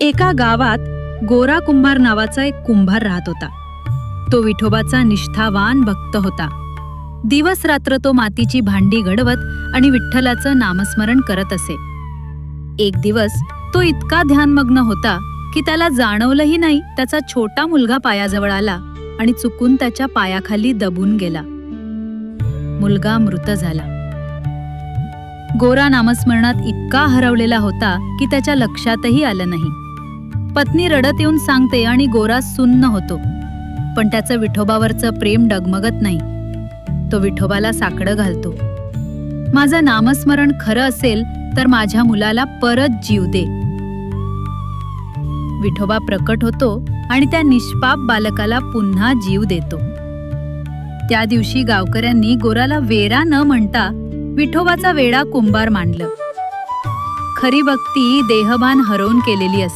एका गावात गोरा कुंभार नावाचा एक कुंभार राहत होता. तो विठोबाचा निष्ठावान भक्त होता. दिवस रात्र तो मातीची भांडी घडवत आणि विठ्ठलाचं नामस्मरण करत असे. एक दिवस तो इतका ध्यानमग्न होता की त्याला जाणवलंही नाही त्याचा छोटा मुलगा पायाजवळ आला आणि चुकून त्याच्या पायाखाली दबून गेला. मुलगा मृत झाला. गोरा नामस्मरणात इतका हरवलेला होता की त्याच्या लक्षातही आलं नाही. पत्नी रडत येऊन सांगते आणि गोरा सुन्न होतो. पण त्याचं विठोबावरचं प्रेम डगमगत नाही. तो विठोबाला साकडं घालतो. माझं नामस्मरण खरं असेल तर माझ्या मुलाला परत जीव दे. विठोबा प्रकट होतो आणि त्या निष्पाप बालकाला पुन्हा जीव देतो. त्या दिवशी गावकऱ्यांनी गोराला वेरा न म्हणता विठोबाचा वेडा कुंभार मांडलं. खरी भक्ती देहभान हरवून केलेली असते.